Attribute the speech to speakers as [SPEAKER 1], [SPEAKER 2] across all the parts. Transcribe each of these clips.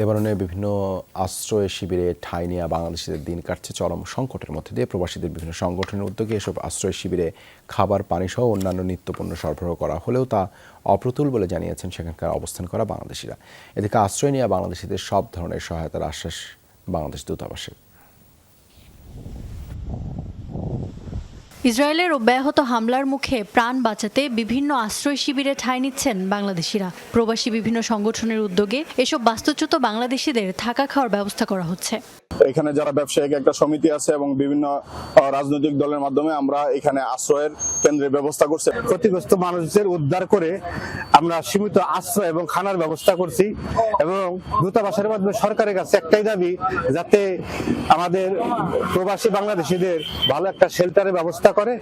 [SPEAKER 1] লেবাননের বিভিন্ন আশ্রয় শিবিরে ঠাঁই নেওয়া বাংলাদেশিদের দিন কাটছে চরম সংকটের মধ্যে দিয়ে প্রবাসীদের বিভিন্ন সংগঠনের উদ্যোগে এসব আশ্রয় শিবিরে খাবার, পানি সহ অন্যান্য নিত্যপণ্য সরবরাহ করা হলেও তা অপ্রতুল বলে জানিয়েছেন সেখানকার অবস্থান করা বাংলাদেশিরা। এদিকে আশ্রয় নেওয়া বাংলাদেশিদের সব ধরনের সহায়তার আশ্বাস বাংলাদেশ দূতাবাসের
[SPEAKER 2] ইসরায়েলের অব্যাহত হামলার মুখে প্রাণ বাঁচাতে বিভিন্ন আশ্রয় শিবিরে ঠাঁই নিচ্ছেন বাংলাদেশিরা। প্রবাসী বিভিন্ন সংগঠনের উদ্যোগে এসব বাস্তুচ্যুত বাংলাদেশিদের থাকা খাওয়ার ব্যবস্থা করা হচ্ছে।
[SPEAKER 3] এখানে যারা ব্যবসায়িক একটা সমিতি আছে এবং বিভিন্ন রাজনৈতিক দলের মাধ্যমে আমরা এখানে আশ্রয়ের কেন্দ্রে ব্যবস্থা করছি।
[SPEAKER 4] ক্ষতিগ্রস্ত মানুষদের উদ্ধার করে আমরা সীমিত আশ্রয় এবং খানার ব্যবস্থা করছি এবং দূতাবাসের মাধ্যমে সরকারের কাছে একটাই দাবি যাতে আমাদের প্রবাসী বাংলাদেশিদের ভালো একটা শেল্টারের ব্যবস্থা করে।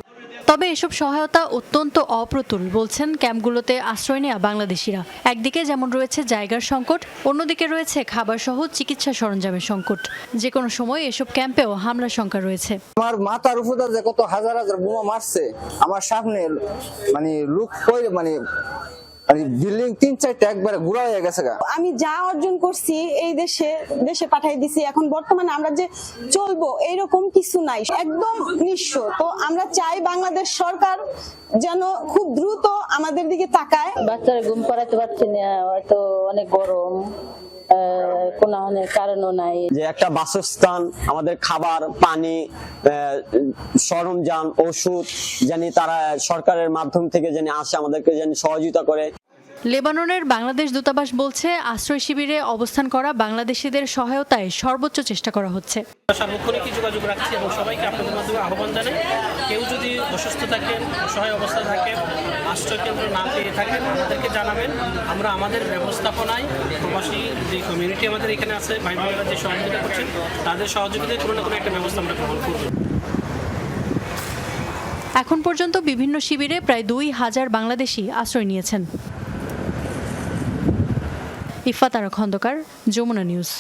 [SPEAKER 2] তবে এসব সহায়তা অত্যন্ত অপ্রতুল বলছেন ক্যাম্পগুলোতে আশ্রয় নেওয়া বাংলাদেশিরা। একদিকে যেমন রয়েছে জায়গার সংকট অন্যদিকে রয়েছে খাবার সহ চিকিৎসা সরঞ্জামের সংকট। যে কোনো সময় এসব ক্যাম্পেও হামলার সংখ্যা রয়েছে।
[SPEAKER 5] আমার মাথার উপরে যে কত হাজার হাজার বোমা মারছে আমার সামনে মানে লুক মানে মানে বিল্ডিং তিন চারটা একবারে গুড়া হয়ে গেছে
[SPEAKER 6] আমি যা অর্জন করছি এই দেশে দেশে পাঠাই দিছি এখন বর্তমানে আমরা যে চলবো এইরকম কিছু নাই একদম নিঃস্ব। তো আমরা চাই বাংলাদেশ সরকার যেন খুব দ্রুত আমাদের দিকে তাকায়।
[SPEAKER 7] বাচ্চারা ঘুম পাড়াতে পারছি না হয়তো অনেক গরম।
[SPEAKER 8] একটা বাসস্থান, আমাদের খাবার, পানি সরঞ্জাম, ওষুধ, জানি তারা সরকারের মাধ্যম থেকে জানি আসে, আমাদেরকে জানি সহযোগিতা করে।
[SPEAKER 2] লেবাননের বাংলাদেশ দূতাবাস বলছে আশ্রয় শিবিরে অবস্থান করা বাংলাদেশিদের সহায়তায় সর্বোচ্চ চেষ্টা করা হচ্ছে।
[SPEAKER 9] সার্বক্ষণিকই যোগাযোগ রাখছি এবং সবাইকে আপনাদের মাধ্যমে আহ্বান জানাই কেউ যদি অসুস্থ থাকেন অসহায় অবস্থায় থাকেন আশ্রয় কেন্দ্র না পেয়ে থাকেন আমাদেরকে জানাবেন। আমরা আমাদের ব্যবস্থাপনায় প্রবাসী যে কমিউনিটি আমাদের এখানে আছে ভাই বোনেরা যে সহযোগিতা করছেন তাদের সহযোগিতায় কোনো না কোনো একটা ব্যবস্থা আমরা গ্রহণ করব।
[SPEAKER 2] এখন পর্যন্ত বিভিন্ন শিবিরে প্রায় দুই হাজার বাংলাদেশি আশ্রয় নিয়েছেন। ইফাতারা খন্দকার যমুনা নিউজ।